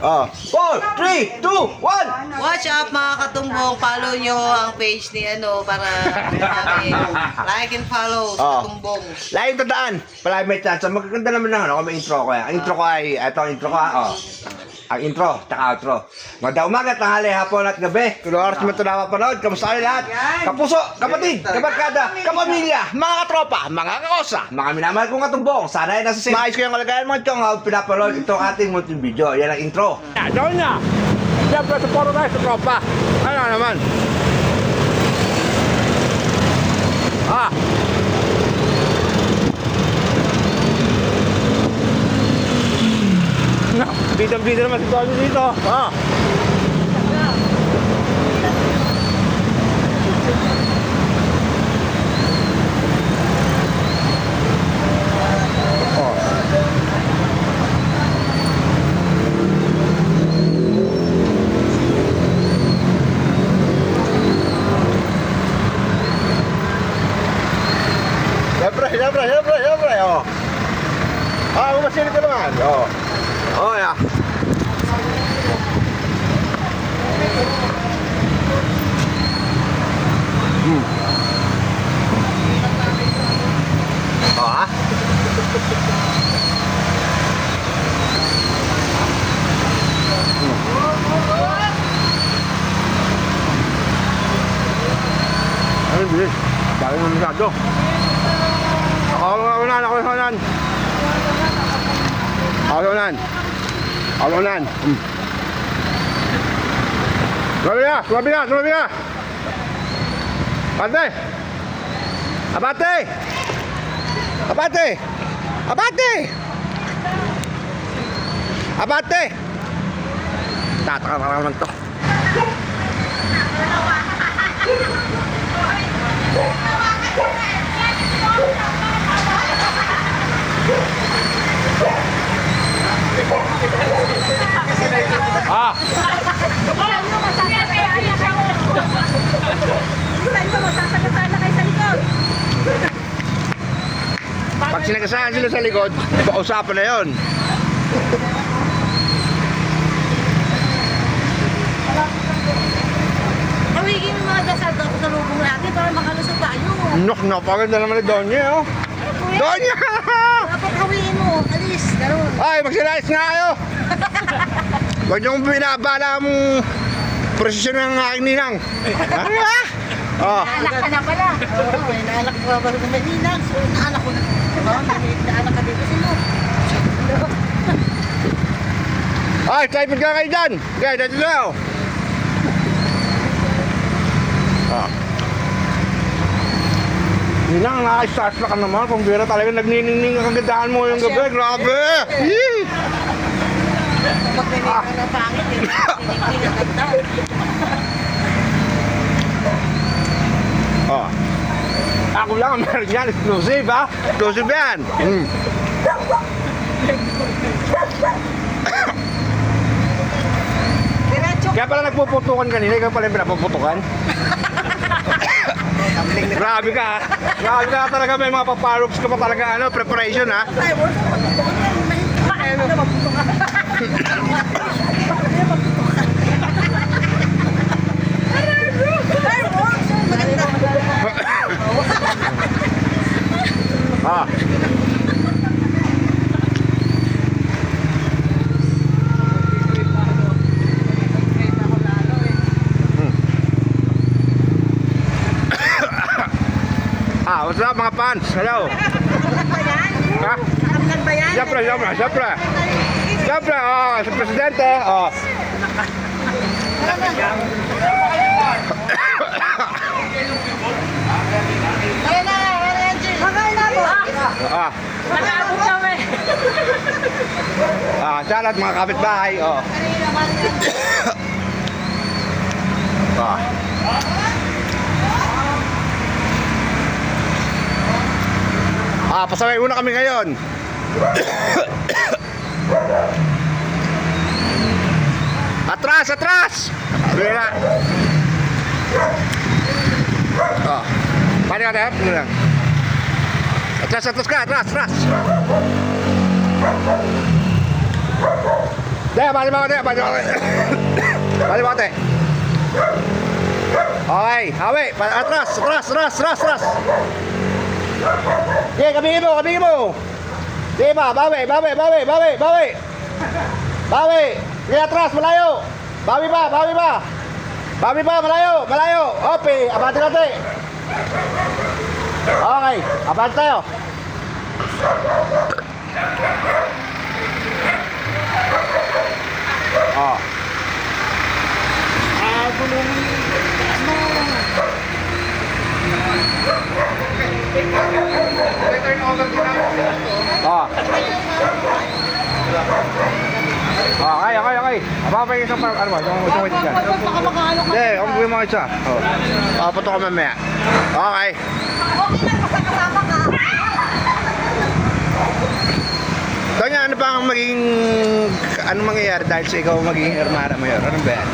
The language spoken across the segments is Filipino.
Oh. 4, 3, 2, 1. Watch up mga katumbong, follow nyo ang page ni ano para namin. like and follow sa Oh. katumbong. Lagi tandaan, palagi may chance. Magaganda naman ng ano, kung may intro ko yan. Ang intro ko ay, ito ang intro ko ha, oh. Ang intro, tsaka outro. Magda umaga, tanghali, hapon at gabi. Kung oras mo ito napapanood, kamusta kayo lahat? Kapuso, kapatid, kabarkada, kapamilya, mga katropa, mga kakosa, mga minamahal kong katumbong. Sana ay nasa safe. Maayos ko yung kalagayan mga chong habang pinapanood itong ating multi video. Yan ang intro. Gawin niya! Siyempre, support tayo sa tropa. Ano naman? Ah! Bidang-bida naman si Tony dito. Ah. Siyempre, siyempre, siyempre, siyempre, oh. Ah, umasilip ka naman. Oh, yeah. Hmm. Oh, ah. Ay, bilis. Dami mo masyado. Ako unan, ako unan. Ako unan. Ako unan. Hmm. Sumabi ka, sumabi ka, sumabi ka. Abate! Abate! Abate! Abate! Abate! Tataka ka naman to. Ah! Pag sinagasahan sila sa likod, pausapan na yon. Tawigin mo mga dasal daw sa lubong natin para makalusot Nok, napaganda naman ni Donya, oh. Donya! Dapat hawiin mo, alis. Ganun. Ay, magsilayas nga kayo! Huwag niyong binabala mong prosesyon ng aking ninang. Ah! Oh. Naanak ka na pala. Oo, may naanak ka pa rin may ninang. So, naanak ko na. Diba? May naanak ka dito sino. Ay, type ka kayo dyan! Okay, dito na ako. Ah. Ninang, nakaka-start na ka naman. Kung bira talaga nagniningning ang kagandahan mo yung gabi. Grabe! Yee! Ka pangit, ang ganda. Oh. Ako lang ang meron yan. Exclusive, ha? Exclusive yan. Mm. Kaya pala nagpuputukan kanina, ikaw pala yung pinapuputukan. Grabe ka? Grabe ka talaga, may mga paparops ka pa talaga, ano, preparation, ha? Ay, wala ka magputok yan. Bakit na magputok ka? Fireworks! Maganda. Ah. Ah, what's up mga fans? Hello. Ha? Siyempre, siyempre, siyempre. Siyempre, oh, sa presidente, oh. Ah, kami. ah, salad mga kapitbahay, oh. Ah. Ah, pasaway muna kami ngayon. atras, atras! Sige na. Oh. Paano ka tayo? Lang? Atras, atras ka, atras, atras. Teka, bali mo teka, bali mo ako. Bali mo ako, teka. Okay, hawi. Atras, atras, atras, atras, atras. Sige, kabigin mo, kabigin mo. Sige pa, bawi, bawi, bawi, bawi, bawi. Bawi. Sige, atras, malayo. Bawi pa, bawi pa. Bawi pa, malayo, malayo. Ope, abante natin. Okay, abante tayo. Oh. Oh. Okay, okay, okay. Aba pa yung isang par... Ano ba? Isang isang wait dyan. Hindi, mo yung mga isa. Oh. Papato ka mamaya. Okay. Kanya, ano ba ang magiging... Anong mangyayari dahil sa ikaw magiging hermana mayor? Anong ba yan?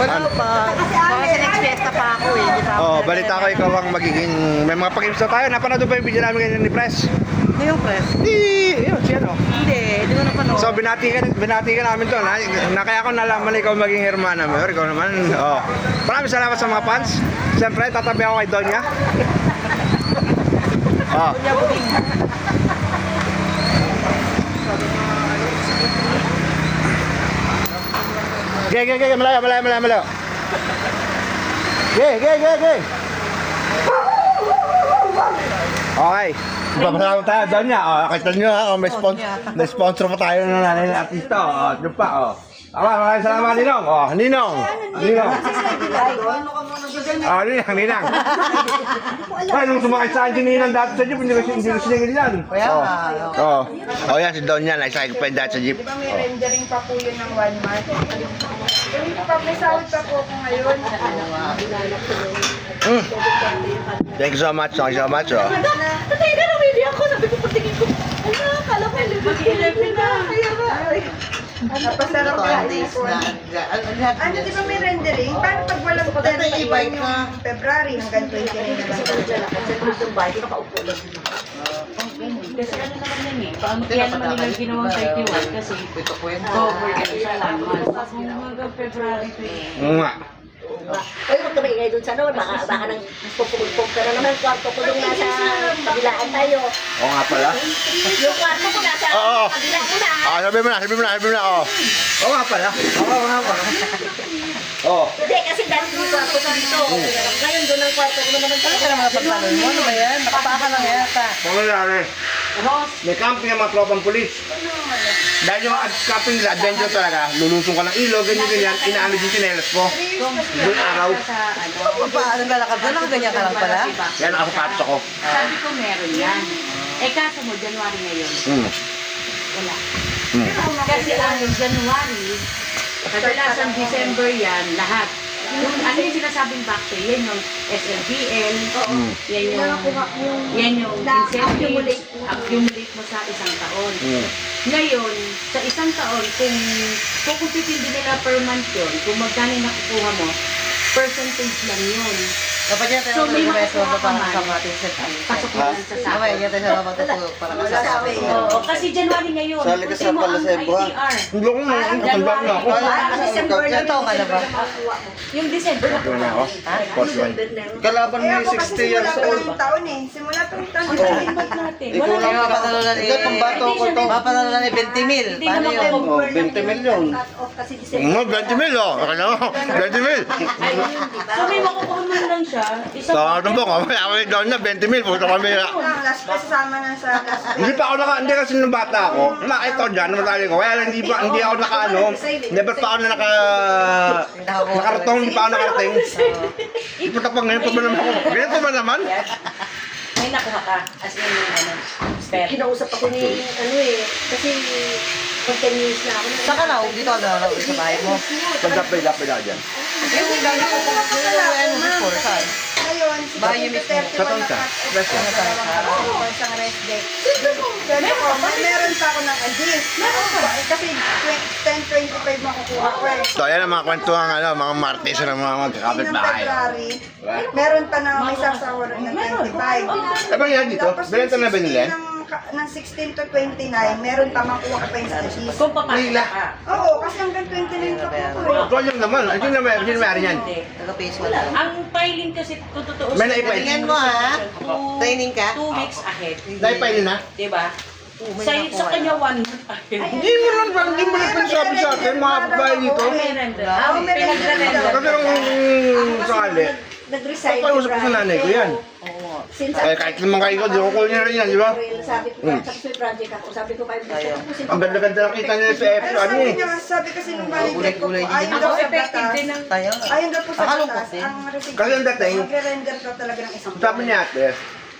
Wala pa. Baka sa next fiesta pa ako eh. Di pa ako Oh, balita ko ikaw ang magiging... May mga pag na tayo. Napanood ba yung video namin ganyan ni Press? Yung press? Hindi, yun, si ano. Hindi, hindi ko napanood. So, binati ka, binati ka namin to, na, na kaya ko nalaman na ikaw maging hermana mayor. Ikaw naman, oh. Maraming salamat sa mga fans. Siyempre, tatabi ako kay Donya. Oh. Ge, ge, ge, malayo, malayo, malayo, malayo. Ge, ge, ge, ge. Okay. Papasalamat tayo, Donya. Oh, kita nyo ha, oh, may, spon may sponsor pa tayo ng nanay ng artista. Oh, yun pa, oh. Aba, maraming salamat, Ninong. Oh, Ninong. Ninong. Ah, Ninang, Ninang. Ay, nung sumakay sa akin si Ninang dati sa jeep, hindi ko hindi ko sinigil yan. Kaya oh. nga, Oh. Oh, yan si Donya, naisakay ko pa yung dati sa jeep. Di ba may rendering pa po yun ng one month? Yung pa, may sahod pa po ako ngayon. Mm. Thank you so much, thank you so much. Oh. Na, baby ako. Sabi ko, patingin ko. Ano, kala ko 11 na. Kaya ba? Napasarap ka. 12 days na. Ano, di ba may rendering? Paano pag walang Tatay, deadline i-bike yung ka. February hanggang 29 na lang? Kasi ano naman yan eh, paamutihan naman nila yung ginawang 31 kasi Ito kwento. cover ka sa laman. Tapos hanggang February 20. Oo nga. Ay, huwag ka maingay dun sa ano, baka, baka nang pupugod ka na naman, kwarto ko yung nasa kabilaan tayo. Oo nga pala. Yung kwarto ko nasa Oo. kabilaan mo na. Ah, sabi mo na, sabi mo na, sabi mo na. Oo nga pala. Oo nga pala. Oo. Hindi, kasi dati yung kwarto ko dito. Ngayon doon ang kwarto ko na naman Ano ka naman napagpanon mo? Ano ba yan? Nakapaka lang yata. Kung nangyari, may camping ng mga tropang polis. Dahil yung ad- camping nila, adventure talaga, lulusong ka ng ilog, ganyan ganyan, inaamid yung tinelas ko. Doon araw. Ano, paano lalakad doon, nakaganyan ka lang pala. Yan ako katos ako. sabi ko meron yan. Eh kaso mo, January ngayon, Hmm. wala. Hmm. Kasi ang January, kadalasan December yan, lahat. Yung, ano yung sinasabing back pay, yan yung SLBL, yan yung, yan yung incentive, accumulate mo sa isang taon. Hmm. Ngayon, sa isang taon, kung kukumpitin din nila per month yun, kung magkano yung nakukuha mo, percentage lang yun. Dapat yan tayo So, may makukuha ka man. Pasok mo lang sa Mamaya, sako. yan tayo sa matutulog para kasama. Oo, kasi January ngayon, Sali ka sa Palasebo, ha? Hindi ko na, ang katanda na ako. December na to, ka na ba? Yung December, Ito na ako. First one. Kalaban mo Eh yung ako kasi 60 years simula pa old. ng taon eh. Simula pa ng taon. Ikaw lang Kaya mapanalunan. Ikaw, pambato ko to. Mapanalunan eh, 20 mil. Paano yun? ako- Oh, 20 million. Mm, 20 mil, oh. Kaya mo, 20 mil. So may makukuha mo lang siya, isang So, ano po, kami ako doon na 20 mil, puto kami na. Ang last pa sasama na sa last Hindi pa ako naka, hindi kasi nung bata ako, nakita ko dyan, namatali ko. Kaya lang hindi pa, hindi ako naka ano, never pa ako na naka, nakaratong, hindi pa ako nakarating. Ipunta pa ngayon pa ba naman ako? Ganito ba naman? may nakuha ka. As in, ano, step. Kinausap ako ni, ano eh, kasi pag 10 years na ako. Ka na? Dito ka na sa bahay mo. Pagdapay-dapay na dyan. Yung galing ko kung ano before, saan? Ngayon, si Bahay Dr. mismo. Sa Tonsa. wala Rest na. Oo, isang rest may meron pa ako ng agis. Meron pa. Kasi 10-25 makukuha ko eh. So, ayan ang mga kwentuhan, ano, mga martes ng mga Ng magkakapit-bahay. February, meron pa na may sasawaran ng 25. Eh, ba yan dito? Binenta na ba nila? Yung 60 ng ka- ng 16 to 29, meron pa makuha ka pa yung studies. Kung papasok ka. Oo, kasi hanggang 29 pa po. eh. Ito yung naman. Ito yung naman. Ito yung naman yan. Hindi. Taga-phase. Ang filing kasi kung totoo May naipay. Galingan mo ha. Two- Training ka? Two weeks ahead. Naipay na? Diba? may Sa, nakuha sa kanya one month ahead. Hindi mo lang ba? Hindi mo lang pinsabi sa akin. Mga babae dito. Merenda. Oo, Ah, may pinagre-renda. Kasi ang sakali. Nag-resign. Papausap ko sa nanay ko yan. Since Eh, kahit naman kayo ko, di ko call niya rin yan, di ba? Sabi ko, Hmm. tapos may project ako, sabi ko, five days, tapusin ko. Ang ganda-ganda ng kita niya sa F, ano sabi eh. niya, sabi kasi nung manager ko Ako daw sa effective batas, din Tayo. daw po sa batas, ang Kasi ang dating, magre-render daw talaga ng isang sabi niya ate,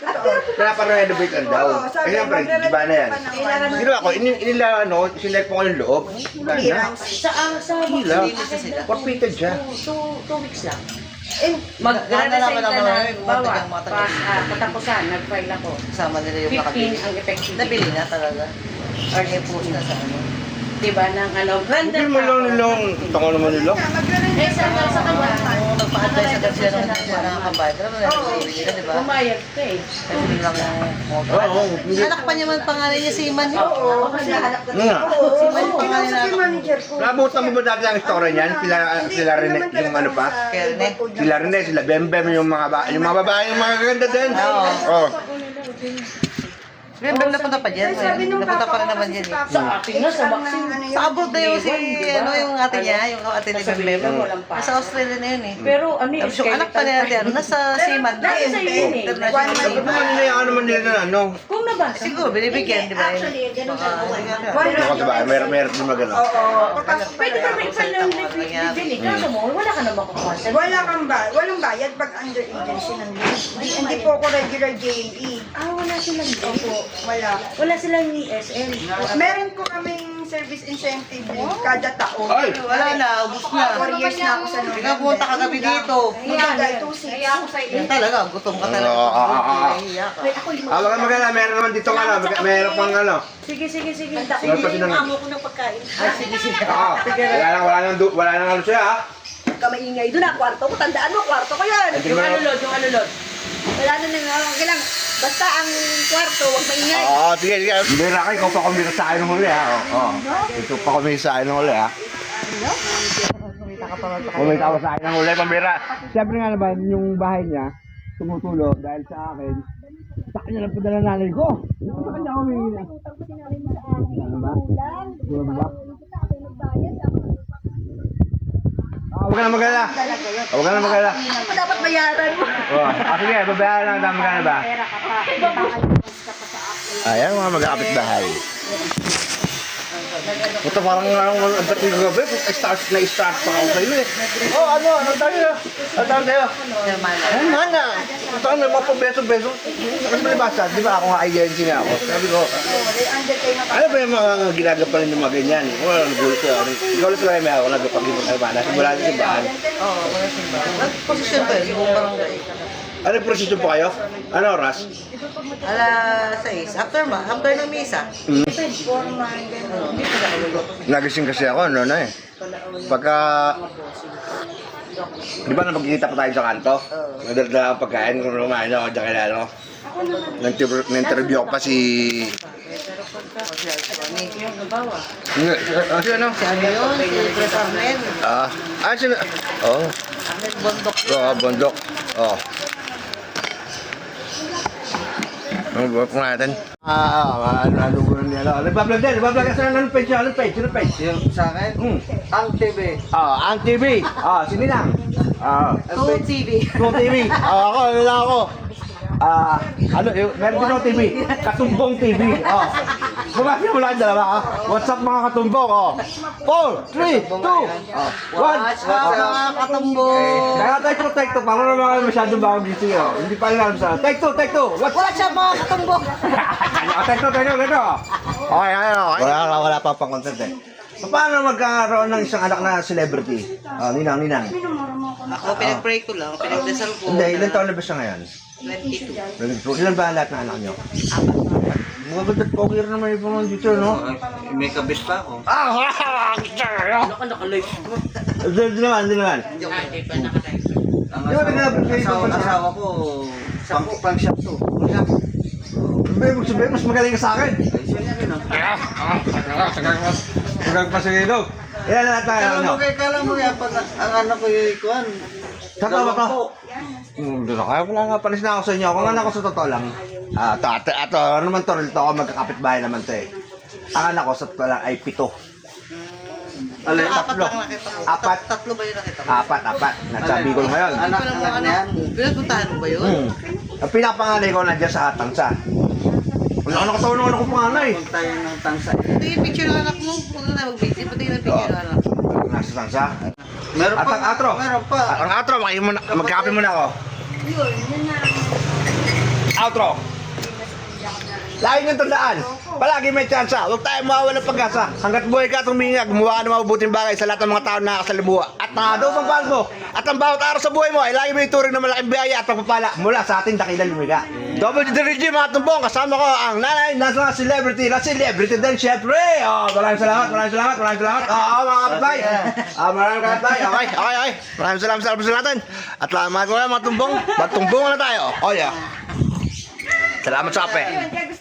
Totoo. pinaparenovate lang daw. Oo, sabi, Eh, siyempre, magre-render di ba na yan? pa ng one Ginawa ko, ini- inila, ano, sinelect ko ko yung loob. Ganda. clearance. Sa, ah, sa ahead na- Forfeited siya. Two, two, two weeks lang. Eh, Nalalaman ka naman na, bawa, pas, ah, katapusan, nag-file ako. Kasama nila yung 15 nakabili. ang effective. Nabili na talaga. Or i-post na sa ano. Diba, ng ano, render Hindi mo lang nilong, tango naman magre-render Eh, sa, pa sa kanya, Naka-record agad sila ng hindi sila one. nakakabayad. Alam mo na, nabili nila, di ba? Pumayag ka eh. Oo, oo. Anak pa niya man pangalan niya si Iman. Oo, nahanap ko. Nga. Oo, Sino yung oo, pangalan kinausap yung na- manager ko. Nabutan mo ba dati ang story niyan? Sila, sila naman yung ano pa? Sila Rene, sila Bembem, yung mga, ba yung mga babae, yung mga ganda din. Oo. Oh. Remember na punta pa dyan? Ay, sabi nung Napunta papa pa rin ko naman dyan si eh. Sa atin nga, sa vaccine. ano. Sa abroad na yun si, ano yung ate niya, yung ate ni pa. Nasa Australia na yun eh. Pero ano yung anak pa nila dyan, nasa Seaman. Dahil sa yun eh. One yung ano man nila na ano. Kung nabasa. Siguro, binibigyan, di ba? Actually, ganun ka- One Ako sa bahay, meron meron din magano. Oo, pa Pwede ka may file ng living eh. Kaso mo, wala ka na makukuha. Wala kang ba, walang bayad pag under agency ng. Hindi, po ako regular JE. Ah, wala silang Opo, wala. Wala silang ESL. Meron po kaming service incentive leave kada taon. Ay! Wala na, ubus na. Four years na ako sa November. Ikaw pumunta kagabi dito. Maganda, two six. Yan talaga, gutom ka talaga. Oo, oo, oo. Nahihiya ka. Ah, wag magana, meron naman dito ano, meron pang ano. Sige, sige, sige. Silang- yung amo ko ng pagkain. Ay, sige, sige. Oo. Wala nang, wala nang, wala nang ano siya ha. Huwag ka maingay doon ah, kwarto ko. Tandaan mo, kwarto ko yan. Yung ano, Lord, yung ano, Lord. Wala na nang, okay lang. Basta ang kwarto, huwag maingay. Oo, sige, sige. Hindi na kayo, ikaw pa kumita sa akin ng huli ha. Oo. Ikaw pa kumita sa akin ng huli ha. Kumita ako sa akin ng huli, pambira. Siyempre nga naman, yung bahay niya, tumutulo dahil sa akin. Sa kanya lang padala nanay ko. Sa kanya ako humingi na. Ano ba? Ano ba? Ah, huwag ka na magala. Huwag ka na magala. Ano dapat bayaran mo? Oh, ah, sige, babayaran lang dami ka na ba? Ayan mga mag-aapit bahay. Ito parang ang ang dating gabi, start na start pa ako kayo eh. Oh, ano, ano tayo? Ano tayo tayo? Ay, mana. Ito ano, mga pabeso-beso. Kasi malibasa, di ba ako nga agency nga ako. Sabi ko, ano ba yung mga ginagapalan ng mga ganyan? Wala gulo siya. Ikaw lang sila may ako nagpag-ibig ng mana. Simula sa simbahan. Oo, wala simba. Nag-posisyon pa yun, yung barangay. Ano yung prosesyon po kayo? Ano oras? Alas 6. After ma, after ng misa. ululot. Nagising kasi ako, ano na eh. Pagka... Di ba napagkikita pa tayo sa kanto? Nadala ang pagkain kung lumayan ako dyan kaya ano. Nag- Na-interview ko pa si... Ah, si ano? Si ano yun? Si Chris Arnel. Ah, ah, sino? Oh, Arnel Bondok. oh, bundok. Oh. Ano ba kung natin? Ah, ano, ano, ano, ano, ano, nagbablog din, nagbablog ka sa anong page, anong page, anong page? Yung sa akin, Hmm. ang TV. Ah, ang TV. Ah, sino lang? Ah, Go TV. Go TV. Ah, ako, ano lang ako. Ah, ano, meron din ako TV. Katumbong TV. Oh. Bumati mo lang dalawa ah. What's up mga katumbong? Oh. 4, 3, 2, 1. Watch out mga katumbong. Kaya take two. Paano naman masyadong bago dito yun? Hindi pa alam sa. Take two, take two. What's out mga katumbong. Ah, take two, take two, take two. Okay, okay, okay. Wala, wala pa pang content eh. Paano magkakaroon ng isang anak na celebrity? Oh, ninang, ninang. Ako, pinag-pray ko lang, pinagdasal ko. Hindi, ilan taon na ba siya ngayon? 22. Ilan ba lahat ng anak niyo? Mga ganda pogi rin naman yung mga dito, no? May kabit pa ako. Ah, Ano ka naka-live? Hindi naman, hindi naman. Ah, Hindi pa naka-live. Ang Di ba asawa, pa sa- asawa ko, pang, pang shop to. Pang shop. Ibig sabihin, mas magaling ka sa akin. Ay, siyempre no. Ah, ah, tagal pa. Sige daw. Ilan na tayo, Kala ano? mo kay kala mo kaya pa ang ano ko yung ikuan. Tatawa ka. Dalawang na kaya wala nga palis na ako sa inyo. Kung ano ako sa totoo lang. Ah, to, ato, ato, ano naman to, rito ako magkakapit bahay naman to eh. Ang anak ko sa totoo lang ay pito. Alin? Apat tatlo. lang nakita mo. Apat. Tatlo ba yung nakita mo? Apat, apat. Nasa Bicol ngayon. Anak, ko lang anak ano, niyan. Pinapuntahan mo ba yun? Hmm. Ang pinapanganay ko nandiyan sa Atangsa. Wala ka nakatawan ng anak ko panganay. Tayo ng tangsa. Ito yung picture ng anak mo. Huwag na mag-video. Pati yung picture ng anak mo. Nasa Tangsa. Meron At pa. ang atro. Meron pa. Ang outro, makikin muna, magkape muna ako. Outro. Lagi niyong tandaan, palagi may tsansa. Huwag tayong mawawala ng pag-asa. Hanggat buhay ka tumingag, gumawa ka ng mabubuting bagay sa lahat ng mga tao na nakasalamuha. At nakadaw ang pagpapal mo. At ang bawat araw sa buhay mo ay lagi may ituring na malaking biyaya at pagpapala mula sa ating dakilang lumiga. Double G mga tumbong, kasama ko ang nanay na mga celebrity na celebrity din syempre. Oh, maraming salamat, maraming salamat, maraming salamat. Oo, oh, mga kapatay. Ah, maraming kapatay. Okay, okay, okay. Maraming salamat, sa natin. At salamat ko mga tumbong. Magtumbong na tayo. Oh, yeah. Salamat sa ape.